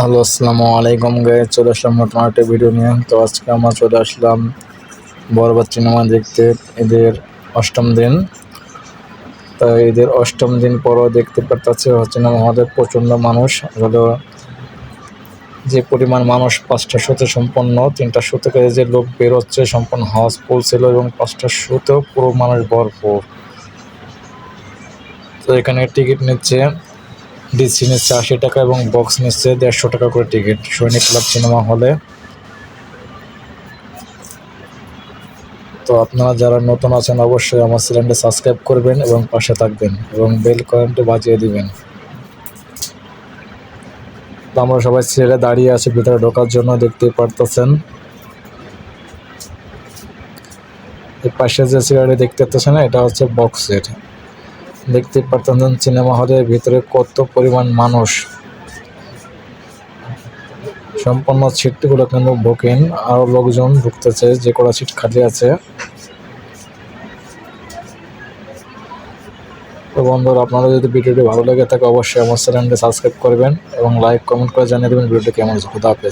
Hello, আসসালামু আলাইকুম গায়ে চলে আসলাম নতুন একটা ভিডিও নিয়ে। তো আজকে আমরা চলে আসলাম বরবাদ সিনেমা দেখতে, এদের অষ্টম দিন। তো এদের অষ্টম দিন পরও দেখতে পারতেছে সিনেমা হলে প্রচণ্ড মানুষ। হলো যে পরিমাণ মানুষ পাঁচটা শোতে সম্পন্ন, তিনটা শো থেকে যে লোক বেরোচ্ছে, সম্পূর্ণ হাউসফুল ছিল এবং পাঁচটা শোতেও পুরো মানুষ ভরপুর। তো এখানে টিকিট নিচ্ছে। ডিসি নিচ্ছে আশি টাকা এবং বক্স নিচ্ছে দেড়শো টাকা করে টিকিট সৈনিক ক্লাব সিনেমা হলে। তো আপনারা যারা নতুন আছেন, অবশ্যই আমার চ্যানেলটি সাবস্ক্রাইব করবেন এবং পাশে থাকবেন এবং বেল কয়েনটি বাজিয়ে দিবেন। তো আমরা সবাই ছেড়ে দাঁড়িয়ে আছি, ভিতরে ঢোকার জন্য দেখতেই পারতেছেন। পাশে যে সিগারেট দেখতে পাচ্ছেন এটা হচ্ছে বক্সের দেখতে পারতেন সিনেমা হলের ভিতরে কত পরিমাণ মানুষ। সম্পূর্ণ সিটগুলো কিন্তু বুকিং আরও লোকজন ঢুকতেছে, যে কটা সিট খালি আছে। তো বন্ধুরা আপনারা যদি ভিডিওটি ভালো লেগে থাকে, অবশ্যই আমার চ্যানেলটি সাবস্ক্রাইব করবেন এবং লাইক কমেন্ট করে জানিয়ে দেবেন ভিডিওটি কেমন খুদা হাফেজ।